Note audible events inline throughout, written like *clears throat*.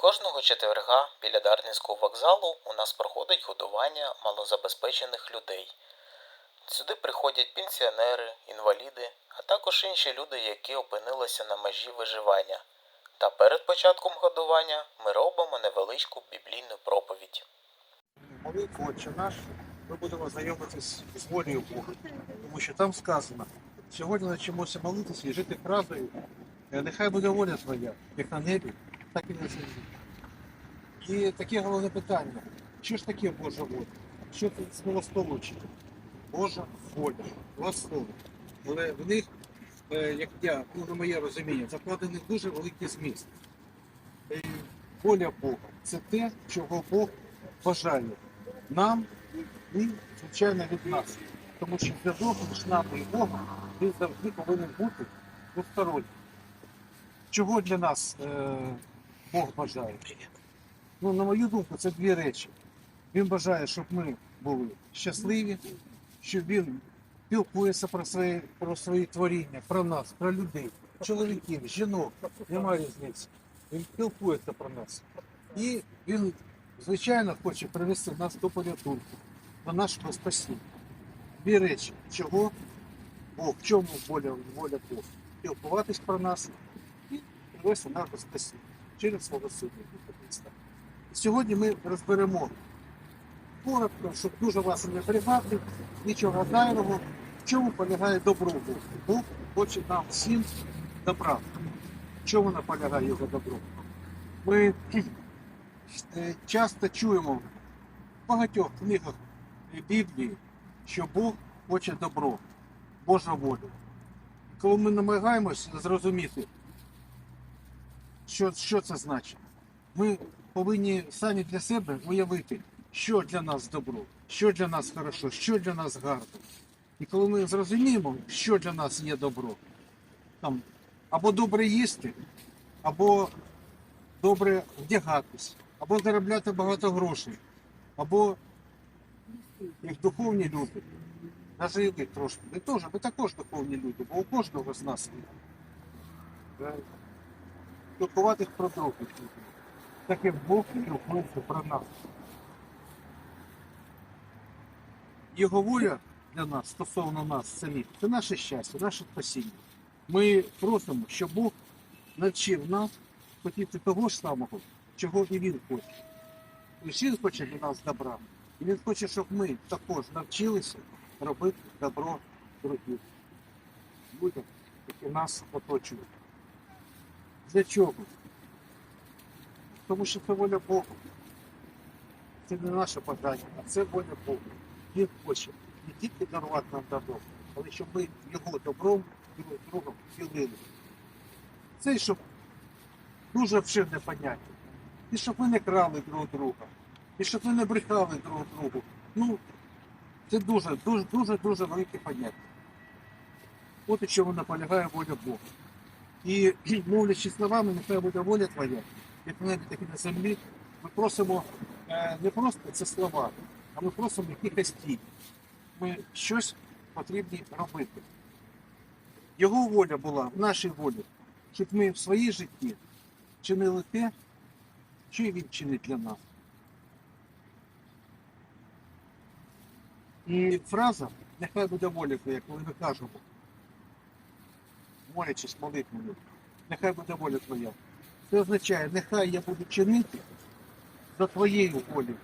Кожного четверга біля Дарницького вокзалу у нас проходить годування малозабезпечених людей. Сюди приходять пенсіонери, інваліди, а також інші люди, які опинилися на межі виживання. Та перед початком годування ми робимо невеличку біблійну проповідь. молитву Отче наш, ми будемо знайомитись з волею Бога. Тому що там сказано, сьогодні навчимося молитися і жити «Е, нехай буде воля твоя, як на небі, так і на землі. І таке головне питання, що ж таке Божа воля? Що це словосполучення? Божа воля, два слова. Але в них, е, як я, ну, на моє розуміння, закладений дуже великий зміст. Е, Воля Бога це те, чого Бог бажає нам і, звичайно, від нас. Тому що зв'язок між нами і Богом він завжди повинен бути двостороннім. Чого для нас е, Бог бажає? Ну, на мою думку, це дві речі. Він бажає, щоб ми були щасливі, щоб він спілкується про свої, про свої творіння, про нас, про людей, чоловіків, жінок, немає різниці. Він спілкується про нас. І він, звичайно, хоче привести нас до порятунку, до нашого спасіння. Дві речі, чого Бог, в чому воля, воля Бога? Спілкуватись про нас і привести нас до спасіння через свого Ісуса Христа. Сьогодні ми розберемо коротко, щоб дуже вас не прибати, нічого дайного, в чому полягає добро Бога. Бог хоче нам всім добра. В чому наполягає його добро? Ми е, часто чуємо в багатьох книгах Біблії, що Бог хоче добро, Божа воля. Коли ми намагаємося зрозуміти, що, що це значить, ми повинні самі для себе уявити, що для нас добро, що для нас хорошо, що для нас гарно. І коли ми зрозуміємо, що для нас є добро, там або добре їсти, або добре вдягатись, або заробляти багато грошей, або як духовні люди, навіть ви трошки. Ви теж, ви також духовні люди, бо у кожного з нас є. Спілкуватись про. Так як Бог спілкується про нас. Його воля для нас, стосовно нас самих, це наше щастя, наше спасіння. Ми просимо, щоб Бог навчив нас хотіти того ж самого, чого і він хоче. І він хоче для нас добра. І він хоче, щоб ми також навчилися робити добро другим. Людям, які нас оточують. Для чого? Тому що це воля Бога. Це не наше бажання, а це воля Бога. Він хоче не тільки дарувати нам добро, але щоб ми його добром друг другом ділили. Це щоб дуже обширне поняття. І щоб ви не крали друг друга, і щоб ви не брехали друг другу. Ну, це дуже, дуже, дуже, дуже велике поняття. От і чому наполягає воля Бога. І *clears throat* мовлячи словами, нехай буде воля твоя, як на небі, на землі, ми просимо е, не просто це слова, а ми просимо якихось дій. Ми щось потрібні робити. Його воля була в нашій волі, щоб ми в своїй житті чинили те, що він чинить для нас. І фраза нехай буде воля твоя, коли ми кажемо, молячись молитвою, нехай буде воля твоя. Це означає, нехай я буду чинити за твоєю волею,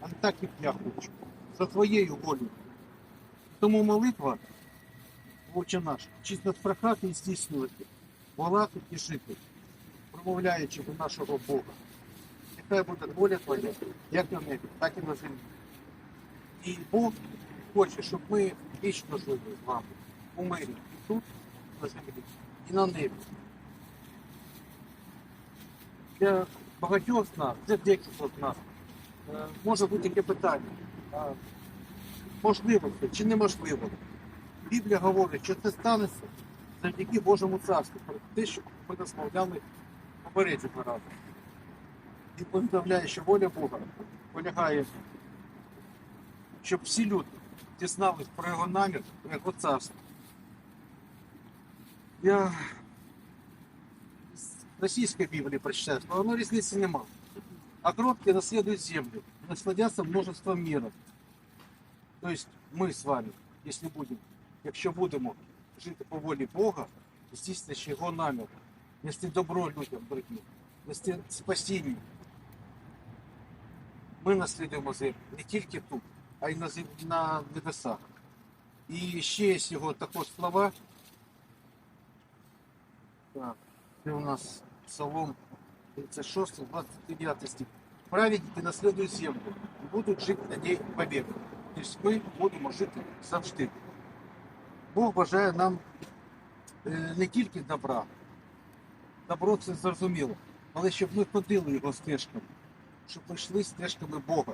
а не так, як я хочу, за твоєю волею. Тому молитва, Отче наш, чисто прохати і здійснювати, волати і жити, промовляючи до нашого Бога. Нехай буде воля твоя, як на небі, так і на землі. І Бог хоче, щоб ми вічно жили з вами у мирі тут, і. Для багатьох з нас, для декількох з нас, е, може бути таке питання. Можливо це чи неможливо? Біблія говорить, що це станеться завдяки Божому царству, про те, що ми розмовляли попереднього разу. Він повідомляє, що воля Бога полягає, щоб всі люди дізнались про його намір, про його царство. Я російської Біблії прочитаєш, то воно різниці нема. А кроткие наследуют землю, насладятся множеством мира. То есть ми з вами, якщо будемо, якщо будемо жити по волі Бога, здійснюючи його намір, нести добро людям другим, нести спасіння, ми наслідуємо землю не тільки тут, а й на, на небесах. І ще є його також слова. Так, це у нас Псалом 36, 29 стих. Праведники наслідують землю і будуть жити на ній повік. Тобто ми будемо жити завжди. Бог бажає нам е, не тільки добра. Добро це зрозуміло, але щоб ми ходили його стежками, щоб ми йшли стежками Бога.